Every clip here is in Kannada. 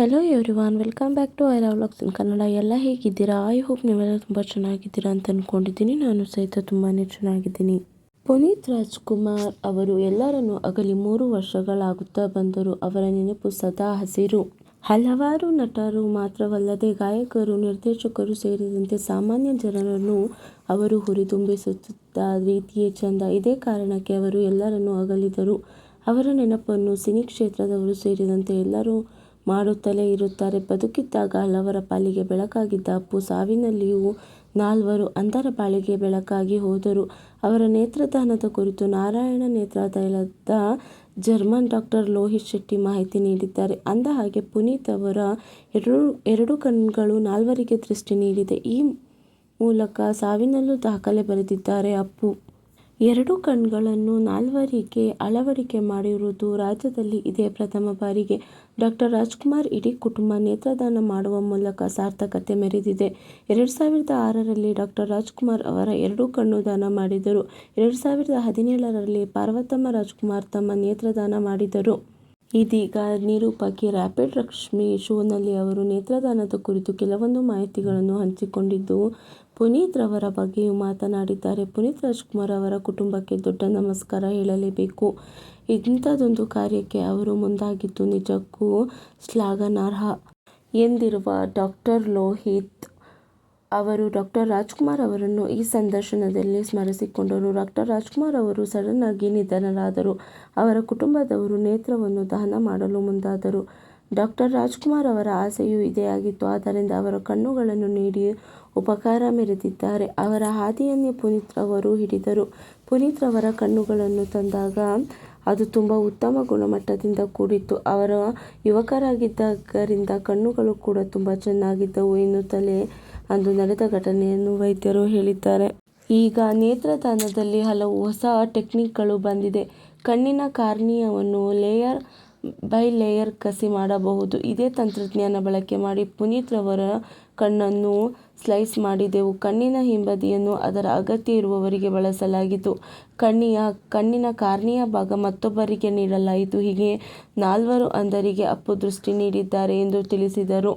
Hello everyone welcome back to I love vlogs in Kannada ಎಲ್ಲ ಹೇಗಿದ್ದೀರಾ? ಐ ಹೋಪ್ ನೀವೆಲ್ಲ ತುಂಬ ಚೆನ್ನಾಗಿದ್ದೀರಾ ಅಂತ ಅಂದ್ಕೊಂಡಿದ್ದೀನಿ ನಾನು ಸಹಿತ ತುಂಬಾ ಚೆನ್ನಾಗಿದ್ದೀನಿ. ಪುನೀತ್ ರಾಜ್ಕುಮಾರ್ ಅವರು ಎಲ್ಲರನ್ನು ಅಗಲಿ ಮೂರು ವರ್ಷಗಳಾಗುತ್ತಾ ಬಂದರು ಅವರ ನೆನಪು ಸದಾ ಹಸಿರು. ಹಲವಾರು ನಟರು ಮಾತ್ರವಲ್ಲದೆ ಗಾಯಕರು, ನಿರ್ದೇಶಕರು ಸೇರಿದಂತೆ ಸಾಮಾನ್ಯ ಜನರನ್ನು ಅವರು ಹುರಿದುಂಬಿಸುತ್ತಿದ್ದ ರೀತಿಯೇ ಚಂದ. ಇದೇ ಕಾರಣಕ್ಕೆ ಅವರು ಎಲ್ಲರನ್ನು ಅಗಲಿದರು. ಅವರ ನೆನಪನ್ನು ಸಿನಿ ಕ್ಷೇತ್ರದವರು ಸೇರಿದಂತೆ ಎಲ್ಲರೂ ಮಾಡುತ್ತಲೇ ಇರುತ್ತಾರೆ. ಬದುಕಿದ್ದಾಗ ಹಲವರ ಪಾಲಿಗೆ ಬೆಳಕಾಗಿದ್ದ ಅಪ್ಪು ಸಾವಿನಲ್ಲಿಯೂ ನಾಲ್ವರು ಅಂಧರ ಬಾಳಿಗೆ ಬೆಳಕಾಗಿ ಹೋದರು. ಅವರ ನೇತ್ರದಾನದ ಕುರಿತು ನಾರಾಯಣ ನೇತ್ರದಾನದ ಜರ್ಮನ್ ಡಾಕ್ಟರ್ ಲೋಹಿತ್ ಶೆಟ್ಟಿ ಮಾಹಿತಿ ನೀಡಿದ್ದಾರೆ. ಅಂದ ಹಾಗೆ ಪುನೀತ್ ಅವರ ಎರಡು ಎರಡು ಕಣ್ಗಳು ನಾಲ್ವರಿಗೆ ದೃಷ್ಟಿ ನೀಡಿದೆ. ಈ ಮೂಲಕ ಸಾವಿನಲ್ಲೂ ದಾಖಲೆ ಬರೆದಿದ್ದಾರೆ ಅಪ್ಪು. ಎರಡು ಕಣ್ಗಳನ್ನು ನಾಲ್ವರಿಗೆ ಅಳವಡಿಕೆ ಮಾಡಿರುವುದು ರಾಜ್ಯದಲ್ಲಿ ಇದೇ ಪ್ರಥಮ ಬಾರಿಗೆ. ಡಾಕ್ಟರ್ ರಾಜ್ಕುಮಾರ್ ಇಡೀ ಕುಟುಂಬ ನೇತ್ರದಾನ ಮಾಡುವ ಮೂಲಕ ಸಾರ್ಥಕತೆ ಮೆರೆದಿದೆ. ಎರಡು ಸಾವಿರದ ಆರರಲ್ಲಿ ಡಾಕ್ಟರ್ ರಾಜ್ಕುಮಾರ್ ಅವರ ಎರಡು ಕಣ್ಣು ದಾನ ಮಾಡಿದರು. ಎರಡು ಸಾವಿರದ ಹದಿನೇಳರಲ್ಲಿ ಪಾರ್ವತಮ್ಮ ರಾಜ್ಕುಮಾರ್ ತಮ್ಮ ನೇತ್ರದಾನ ಮಾಡಿದರು. ಇದೀಗ ನಿರೂಪಕಿ ರ್ಯಾಪಿಡ್ ಲಕ್ಷ್ಮಿ ಶೋನಲ್ಲಿ ಅವರು ನೇತ್ರದಾನದ ಕುರಿತು ಕೆಲವೊಂದು ಮಾಹಿತಿಗಳನ್ನು ಹಂಚಿಕೊಂಡಿದ್ದು ಪುನೀತ್ ರವರ ಬಗ್ಗೆಯೂ ಮಾತನಾಡಿದ್ದಾರೆ. ಪುನೀತ್ ರಾಜ್ಕುಮಾರ್ ಅವರ ಕುಟುಂಬಕ್ಕೆ ದೊಡ್ಡ ನಮಸ್ಕಾರ ಹೇಳಲೇಬೇಕು. ಇಂಥದ್ದೊಂದು ಕಾರ್ಯಕ್ಕೆ ಅವರು ಮುಂದಾಗಿದ್ದು ನಿಜಕ್ಕೂ ಶ್ಲಾಘನಾರ್ಹ ಎಂದಿರುವ ಡಾಕ್ಟರ್ ಲೋಹಿತ್ ಅವರು, ಡಾಕ್ಟರ್ ರಾಜ್ಕುಮಾರ್ ಅವರನ್ನು ಈ ಸಂದರ್ಶನದಲ್ಲಿ ಸ್ಮರಿಸಿಕೊಂಡರು. ಡಾಕ್ಟರ್ ರಾಜ್ಕುಮಾರ್ ಅವರು ಸಡನ್ನಾಗಿ ನಿಧನರಾದರು. ಅವರ ಕುಟುಂಬದವರು ನೇತ್ರವನ್ನು ದಹನ ಮಾಡಲು ಮುಂದಾದರು. ಡಾಕ್ಟರ್ ರಾಜ್ಕುಮಾರ್ ಅವರ ಆಸೆಯೂ ಇದೇ ಆಗಿತ್ತು. ಆದ್ದರಿಂದ ಅವರ ಕಣ್ಣುಗಳನ್ನು ನೀಡಿ ಉಪಕಾರ ಮೆರೆದಿದ್ದಾರೆ. ಅವರ ಹಾದಿಯನ್ನೇ ಪುನೀತ್ ರವರು ಹಿಡಿದರು. ಪುನೀತ್ ರವರ ಕಣ್ಣುಗಳನ್ನು ತಂದಾಗ ಅದು ತುಂಬ ಉತ್ತಮ ಗುಣಮಟ್ಟದಿಂದ ಕೂಡಿತ್ತು. ಅವರ ಯುವಕರಾಗಿದ್ದರಿಂದ ಕಣ್ಣುಗಳು ಕೂಡ ತುಂಬ ಚೆನ್ನಾಗಿದ್ದವು ಎನ್ನುತ್ತಲೇ ಅಂದು ನಡೆದ ಘಟನೆಯನ್ನು ವೈದ್ಯರು ಹೇಳಿದ್ದಾರೆ. ಈಗ ನೇತ್ರದಾನದಲ್ಲಿ ಹಲವು ಹೊಸ ಟೆಕ್ನಿಕ್ಗಳು ಬಂದಿದೆ. ಕಣ್ಣಿನ ಕಾರ್ನಿಯವನ್ನು ಲೇಯರ್ ಬೈ ಲೇಯರ್ ಕಸಿ ಮಾಡಬಹುದು. ಇದೇ ತಂತ್ರಜ್ಞಾನ ಬಳಕೆ ಮಾಡಿ ಪುನೀತ್ ರವರ ಕಣ್ಣನ್ನು ಸ್ಲೈಸ್ ಮಾಡಿದೆವು. ಕಣ್ಣಿನ ಹಿಂಬದಿಯನ್ನು ಅದರ ಅಗತ್ಯ ಇರುವವರಿಗೆ ಬಳಸಲಾಗಿತ್ತು. ಕಣ್ಣಿಯ, ಕಣ್ಣಿನ ಕಾರ್ನಿಯ ಭಾಗ ಮತ್ತೊಬ್ಬರಿಗೆ ನೀಡಲಾಯಿತು. ಹೀಗೆ ನಾಲ್ವರು ಅಂಧರಿಗೆ ಅಪ್ಪು ದೃಷ್ಟಿ ನೀಡಿದ್ದಾರೆ ಎಂದು ತಿಳಿಸಿದರು.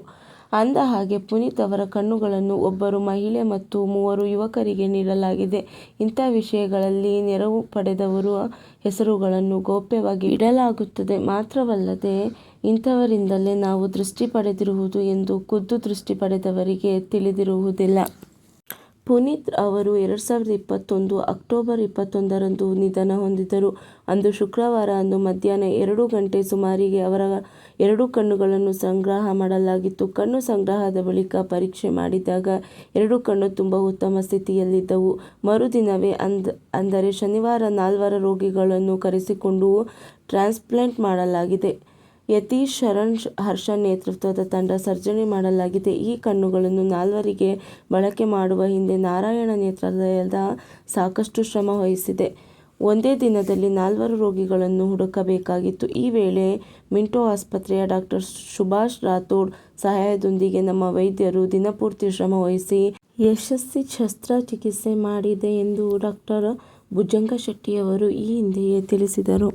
ಅಂದ ಹಾಗೆ ಪುನೀತ್ ಅವರ ಕಣ್ಣುಗಳನ್ನು ಒಬ್ಬರು ಮಹಿಳೆ ಮತ್ತು ಮೂವರು ಯುವಕರಿಗೆ ನೀಡಲಾಗಿದೆ. ಇಂಥ ವಿಷಯಗಳಲ್ಲಿ ನೆರವು ಪಡೆದವರ ಹೆಸರುಗಳನ್ನು ಗೌಪ್ಯವಾಗಿ ಇಡಲಾಗುತ್ತದೆ. ಮಾತ್ರವಲ್ಲದೆ, ಇಂಥವರಿಂದಲೇ ನಾವು ದೃಷ್ಟಿ ಪಡೆದಿರುವುದು ಎಂದು ಖುದ್ದು ದೃಷ್ಟಿ ಪಡೆದವರಿಗೆ ತಿಳಿದಿರುವುದಿಲ್ಲ. ಪುನೀತ್ ಅವರು ಎರಡು ಸಾವಿರದ ಇಪ್ಪತ್ತೊಂದು ಅಕ್ಟೋಬರ್ ಇಪ್ಪತ್ತೊಂದರಂದು ನಿಧನ ಹೊಂದಿದರು ಅಂದು ಶುಕ್ರವಾರ ಅಂದು ಮಧ್ಯಾಹ್ನ ಎರಡು ಗಂಟೆ ಸುಮಾರಿಗೆ ಅವರ ಎರಡು ಕಣ್ಣುಗಳನ್ನು ಸಂಗ್ರಹ ಮಾಡಲಾಗಿತ್ತು. ಕಣ್ಣು ಸಂಗ್ರಹದ ಬಳಿಕ ಪರೀಕ್ಷೆ ಮಾಡಿದಾಗ ಎರಡು ಕಣ್ಣು ತುಂಬ ಉತ್ತಮ ಸ್ಥಿತಿಯಲ್ಲಿದ್ದವು. ಮರುದಿನವೇ ಅಂದ್, ಅಂದರೆ ಶನಿವಾರ ನಾಲ್ವರ ರೋಗಿಗಳನ್ನು ಕರೆಸಿಕೊಂಡು ಟ್ರಾನ್ಸ್ಪ್ಲಾಂಟ್ ಮಾಡಲಾಗಿದೆ. ಯತೀಶ್ ಶರಣ್ ಹರ್ಷ ನೇತೃತ್ವದ ತಂಡ ಸರ್ಜನೆ ಮಾಡಲಾಗಿದೆ. ಈ ಕಣ್ಣುಗಳನ್ನು ನಾಲ್ವರಿಗೆ ಬಳಕೆ ಮಾಡುವ ಹಿಂದೆ ನಾರಾಯಣ ನೇತ್ರಾಲಯದ ಸಾಕಷ್ಟು ಶ್ರಮ ವಹಿಸಿದೆ. ಒಂದೇ ದಿನದಲ್ಲಿ ನಾಲ್ವರು ರೋಗಿಗಳನ್ನು ಹುಡುಕಬೇಕಾಗಿತ್ತು. ಈ ವೇಳೆ ಮಿಂಟೋ ಆಸ್ಪತ್ರೆಯ ಡಾಕ್ಟರ್ ಸುಭಾಷ್ ರಾಥೋಡ್ ಸಹಾಯದೊಂದಿಗೆ ನಮ್ಮ ವೈದ್ಯರು ದಿನಪೂರ್ತಿ ಶ್ರಮ ವಹಿಸಿ ಯಶಸ್ವಿ ಶಸ್ತ್ರಚಿಕಿತ್ಸೆ ಮಾಡಿದೆ ಎಂದು ಡಾಕ್ಟರ್ ಭುಜಂಗ ಶೆಟ್ಟಿಯವರು ಈ ಹಿಂದೆಯೇ ತಿಳಿಸಿದರು.